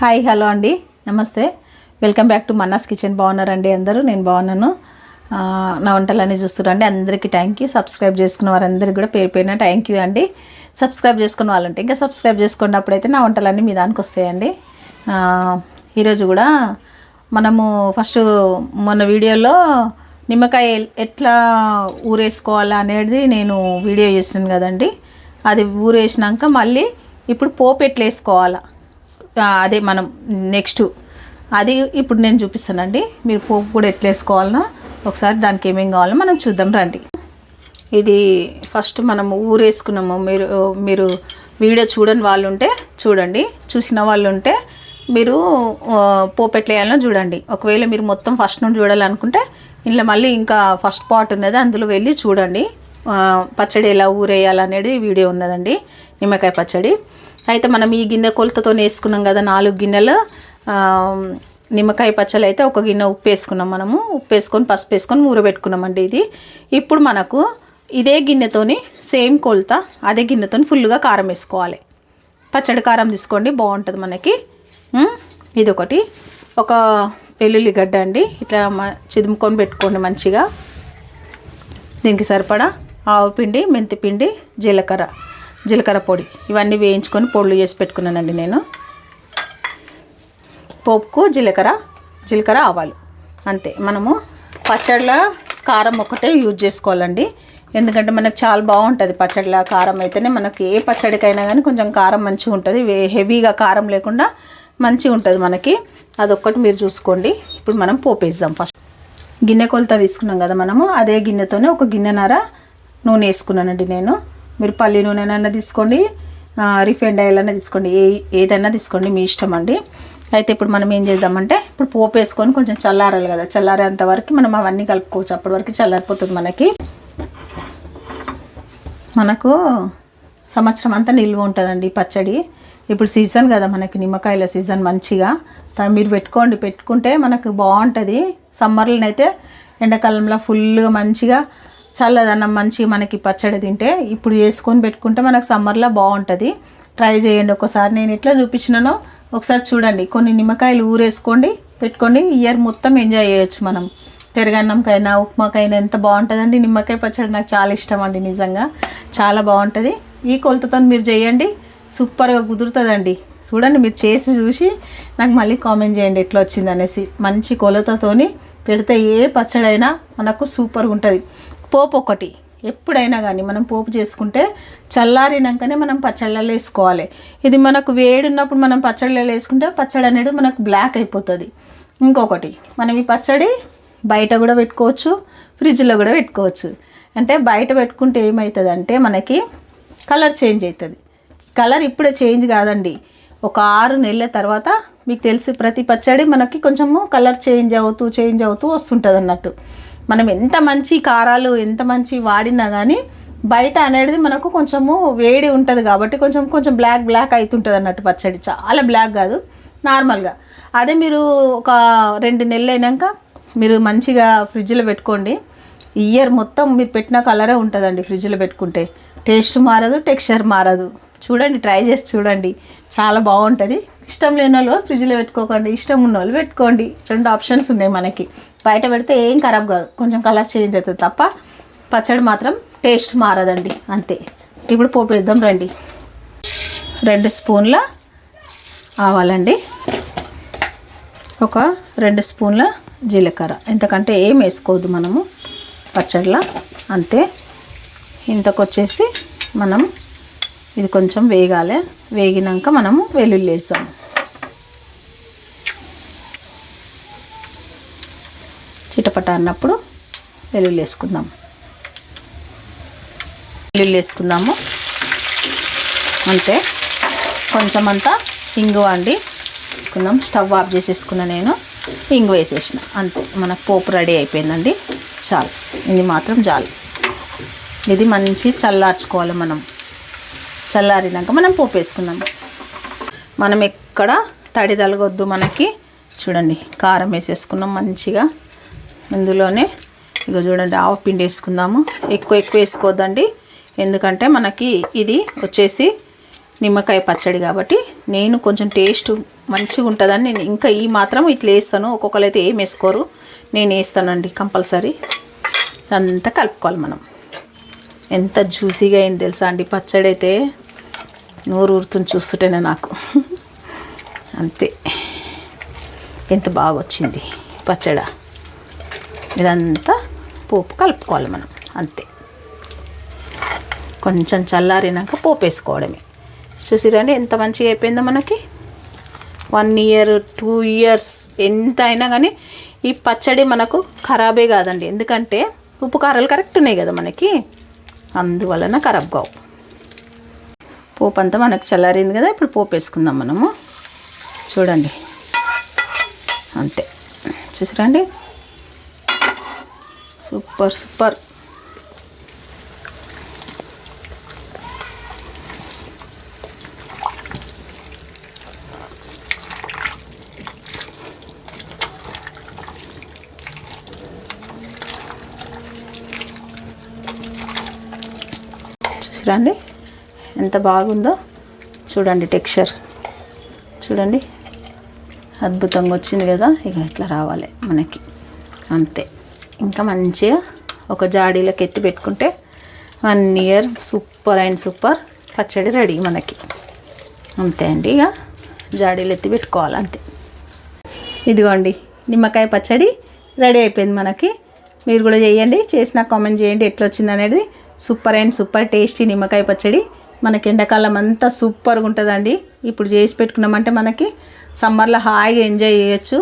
Hi hello అండి. నమస్తే. Welcome back to Manna's kitchen. బాగున్నారండి అందరూ? నేను బాగున్నాను. నా వంటలన్నీ చూస్తున్నారండి అందరికీ థ్యాంక్ యూ సబ్స్క్రైబ్ చేసుకున్న వారందరికీ కూడా పేరు పేరున థ్యాంక్ యూ అండి. సబ్స్క్రైబ్ చేసుకున్న వాళ్ళంటే ఇంకా సబ్స్క్రైబ్ చేసుకున్నప్పుడు అయితే నా వంటలన్నీ మీ దానికి వస్తాయండి. ఈరోజు కూడా మనము ఫస్ట్ మొన్న వీడియోలో నిమ్మకాయ ఎట్లా ఊరేసుకోవాలా అనేది నేను వీడియో చేసినాను కదండి. అది ఊరేసినాక మళ్ళీ ఇప్పుడు పోపు ఎట్లా వేసుకోవాలా? అదే మనం నెక్స్ట్ అది ఇప్పుడు నేను చూపిస్తానండి. మీరు పోపు కూడా ఎట్లా వేసుకోవాలన్నా ఒకసారి దానికి ఏమేమి కావాలో మనం చూద్దాం రండి. ఇది ఫస్ట్ మనము ఊరేసుకున్నాము. మీరు మీరు వీడియో చూడని వాళ్ళు ఉంటే చూడండి. చూసిన వాళ్ళు ఉంటే మీరు పోపు ఎట్లా వేయాలో చూడండి. ఒకవేళ మీరు మొత్తం ఫస్ట్ నుండి చూడాలనుకుంటే ఇంట్లో మళ్ళీ ఇంకా ఫస్ట్ పార్ట్ ఉన్నది అందులో వెళ్ళి చూడండి. పచ్చడి ఎలా ఊరేయాలనేది వీడియో ఉన్నదండి. నిమ్మకాయ పచ్చడి. అయితే మనం ఈ గిన్నె కొలతతో వేసుకున్నాం కదా నాలుగు గిన్నెలు. నిమ్మకాయ పచ్చలు అయితే ఒక గిన్నె ఉప్పు వేసుకున్నాం మనము. ఉప్పు వేసుకొని పసుపు వేసుకొని ఊరబెట్టుకున్నామండి ఇది. ఇప్పుడు మనకు ఇదే గిన్నెతోని సేమ్ కొలత అదే గిన్నెతోని ఫుల్గా కారం వేసుకోవాలి. పచ్చడి కారం తీసుకోండి బాగుంటుంది మనకి. ఇది ఒకటి ఒక వెల్లుల్లి గడ్డ అండి ఇట్లా చిదుముకొని పెట్టుకోండి మంచిగా. దీనికి సరిపడా ఆవు పిండి మెంతి పిండి జీలకర్ర. జీలకర్ర పొడి. ఇవన్నీ వేయించుకొని పొడులు చేసి పెట్టుకున్నానండి నేను. పోపుకు జీలకర్ర జీలకర్ర ఆవాలు. అంతే. మనము పచ్చళ్ళ కారం ఒకటే యూజ్ చేసుకోవాలండి. ఎందుకంటే మనకు చాలా బాగుంటుంది పచ్చడిలో కారం అయితేనే మనకి ఏ పచ్చడికైనా కానీ కొంచెం కారం మంచిగా ఉంటుంది. వే- హెవీగా కారం లేకుండా మంచిగా ఉంటుంది మనకి. అదొక్కటి మీరు చూసుకోండి. ఇప్పుడు మనం పోపేద్దాం ఫస్ట్. గిన్నె కొలత తీసుకున్నాం కదా మనము. అదే గిన్నెతోనే ఒక గిన్నెనర నూనె వేసుకున్నానండి నేను. మీరు పల్లి నూనెనైనా తీసుకోండి రిఫైండ్ ఆయిల్ అయినా తీసుకోండి ఏ ఏదైనా తీసుకోండి మీ ఇష్టం అండి. అయితే ఇప్పుడు మనం ఏం చేద్దామంటే ఇప్పుడు పోపు వేసుకొని కొంచెం చల్లారాలి కదా చల్లారేంత వరకు మనం అవన్నీ కలుపుకోవచ్చు. అప్పటి వరకు చల్లారిపోతుంది మనకి. మనకు సంవత్సరం అంతా నిల్వ ఉంటుందండి పచ్చడి. ఇప్పుడు సీజన్ కదా మనకి నిమ్మకాయల సీజన్ మంచిగా. మీరు పెట్టుకోండి పెట్టుకుంటే మనకు బాగుంటుంది. సమ్మర్లోనైతే ఎండాకాలంలో ఫుల్గా మంచిగా చల్లదన్నం మంచిగా మనకి పచ్చడి తింటే ఇప్పుడు వేసుకొని పెట్టుకుంటే మనకు సమ్మర్లో బాగుంటుంది. ట్రై చేయండి ఒకసారి. నేను ఎట్లా చూపించినానో ఒకసారి చూడండి. కొన్ని నిమ్మకాయలు ఊరేసుకోండి పెట్టుకోండి. ఇయర్ మొత్తం ఎంజాయ్ చేయొచ్చు మనం. పెరుగన్నంకైనా ఉప్మాకైనా ఎంత బాగుంటుందండి. నిమ్మకాయ పచ్చడి నాకు చాలా ఇష్టం అండి నిజంగా. చాలా బాగుంటుంది. ఈ కొలతతో మీరు చేయండి. సూపర్గా కుదురుతుందండి. చూడండి మీరు చేసి చూసి నాకు మళ్ళీ కామెంట్ చేయండి ఎట్లా వచ్చింది అనేసి మంచి కొలతతోని పెడితే ఏ పచ్చడైనా మనకు సూపర్గా ఉంటుంది. పోపు ఒకటి. ఎప్పుడైనా కానీ మనం పోపు చేసుకుంటే చల్లారినాకనే మనం పచ్చళ్ళలో వేసుకోవాలి. ఇది మనకు వేడి ఉన్నప్పుడు మనం పచ్చళ్ళలో వేసుకుంటే పచ్చడి అనేది మనకు బ్లాక్ అయిపోతుంది. ఇంకొకటి మనం ఈ పచ్చడి బయట కూడా పెట్టుకోవచ్చు ఫ్రిడ్జ్లో కూడా పెట్టుకోవచ్చు. అంటే బయట పెట్టుకుంటే ఏమవుతుంది అంటే మనకి కలర్ చేంజ్ అవుతుంది కలర్ ఇప్పుడే చేంజ్ కాదండి. ఒక ఆరు నెలల తర్వాత మీకు తెలిసి ప్రతి పచ్చడి మనకి కొంచెము కలర్ చేంజ్ అవుతూ చేంజ్ అవుతూ వస్తుంటుంది అన్నట్టు మనం ఎంత మంచి కారాలు ఎంత మంచి వాడినా కానీ బయట అనేది మనకు కొంచెము వేడి ఉంటుంది కాబట్టి కొంచెం కొంచెం బ్లాక్ బ్లాక్ అవుతుంటుంది అన్నట్టు పచ్చడి. చాలా బ్లాక్ కాదు నార్మల్గా అదే మీరు ఒక రెండు నెలలు అయినాక మీరు మంచిగా ఫ్రిడ్జ్లో పెట్టుకోండి. ఇయర్ మొత్తం మీరు పెట్టిన కలరే ఉంటుందండి ఫ్రిడ్జ్లో పెట్టుకుంటే. టేస్ట్ మారదు టెక్స్చర్ మారదు. చూడండి ట్రై చేసి చూడండి. చాలా బాగుంటుంది. ఇష్టం లేని వాళ్ళు ఫ్రిడ్జ్లో పెట్టుకోకండి. ఇష్టం ఉన్న వాళ్ళు పెట్టుకోండి. రెండు ఆప్షన్స్ ఉన్నాయి మనకి. బయట పెడితే ఏం ఖరాబ్ కాదు. కొంచెం కలర్ చేంజ్ అవుతుంది తప్ప పచ్చడి మాత్రం టేస్ట్ మారదండి. అంతే. ఇప్పుడు పోపు రండి. రెండు స్పూన్ల ఆవాలండి. ఒక రెండు స్పూన్ల జీలకర్ర. ఎంతకంటే ఏం వేసుకోవద్దు మనము పచ్చడిలో. అంతే. ఇంతకొచ్చేసి మనం ఇది కొంచెం వేగాలి. వేగినాక మనము వెల్లుల్లి వేసాము. చిటపట అన్నప్పుడు వెల్లుల్లి వేసుకుందాం. వెల్లుల్లి వేసుకుందాము. అంతే. కొంచెం అంతా ఇంగు అండి. వేసుకుందాం. స్టవ్ ఆఫ్ చేసేసుకున్నా నేను. ఇంగు వేసేసిన. అంతే. మనకు పోపు రెడీ అయిపోయిందండి. చాలు. ఇది మాత్రం చాలు. ఇది మంచి చల్లార్చుకోవాలి మనం. చల్లారినాక మనం పోపు వేసుకుందాం. మనం ఎక్కడ తడి తలగొద్దు మనకి. చూడండి కారం వేసేసుకున్నాం మంచిగా. ఇందులోనే ఇక చూడండి ఆవు పిండి వేసుకుందాము. ఎక్కువ ఎక్కువ వేసుకోవద్దండి. ఎందుకంటే మనకి ఇది వచ్చేసి నిమ్మకాయ పచ్చడి కాబట్టి నేను కొంచెం టేస్ట్ మంచిగా ఉంటుందని నేను ఇంకా ఈ మాత్రం ఇట్లా వేస్తాను. ఒక్కొక్కరు అయితే ఏం వేసుకోరు. నేను వేస్తానండి కంపల్సరీ. అంతా కలుపుకోవాలి మనం. ఎంత జ్యూసీగా అయింది తెలుసా అండి? పచ్చడి అయితే నోరు ఊరుతుని చూస్తుంటేనే నాకు. అంతే. ఎంత బాగా వచ్చింది పచ్చడ. ఇదంతా పోపు కలుపుకోవాలి మనం. అంతే. కొంచెం చల్లారినాక పోపు వేసుకోవడమే. చూసిరండి ఎంత మంచిగా అయిపోయిందో మనకి? వన్ ఇయర్ టూ ఇయర్స్ ఎంత అయినా కానీ ఈ పచ్చడి మనకు ఖరాబే కాదండి. ఎందుకంటే ఉప్పు కారాలు కరెక్ట్ ఉన్నాయి కదా మనకి? అందువలన ఖరాబ్ కావు. పోపు అంతా మనకు చల్లారింది కదా ఇప్పుడు పోపు వేసుకుందాం మనము. చూడండి. అంతే. చూసిరండి? Super super. చూసిరండి ఎంత బాగుందో. చూడండి టెక్స్చర్. చూడండి. అద్భుతంగా వచ్చింది కదా. ఇక ఇట్లా రావాలి మనకి. అంతే. ఇంకా మంచిగా ఒక జాడీలోకి ఎత్తి పెట్టుకుంటే one year super and super పచ్చడి రెడీ మనకి. అంతే అండి ఇక జాడీలు ఎత్తి పెట్టుకోవాలి అంతే. ఇదిగోండి నిమ్మకాయ పచ్చడి రెడీ అయిపోయింది మనకి. మీరు కూడా చేయండి. చేసిన కామెంట్ చేయండి ఎట్లా వచ్చింది అనేది సూపర్ అండ్ సూపర్ టేస్టీ నిమ్మకాయ పచ్చడి. మనకి ఎండాకాలం అంతా సూపర్గా ఉంటుందండి. ఇప్పుడు చేసి పెట్టుకున్నామంటే మనకి సమ్మర్లో హాయిగా ఎంజాయ్ చేయొచ్చు.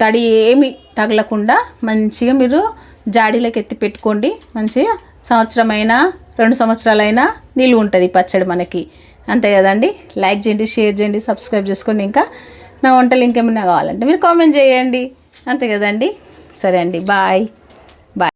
తడి ఏమి తగలకుండా మంచిగా మీరు జాడీలోకి ఎత్తి పెట్టుకోండి. మంచిగా సంవత్సరమైనా రెండు సంవత్సరాలైనా నిలువ ఉంటుంది పచ్చడి మనకి. అంతే కదండి? లైక్ చేయండి షేర్ చేయండి సబ్స్క్రైబ్ చేసుకోండి ఇంకా. నా వంటలు ఇంకేమైనా కావాలంటే మీరు కామెంట్ చేయండి. అంతే కదండి? సరే అండి బాయ్.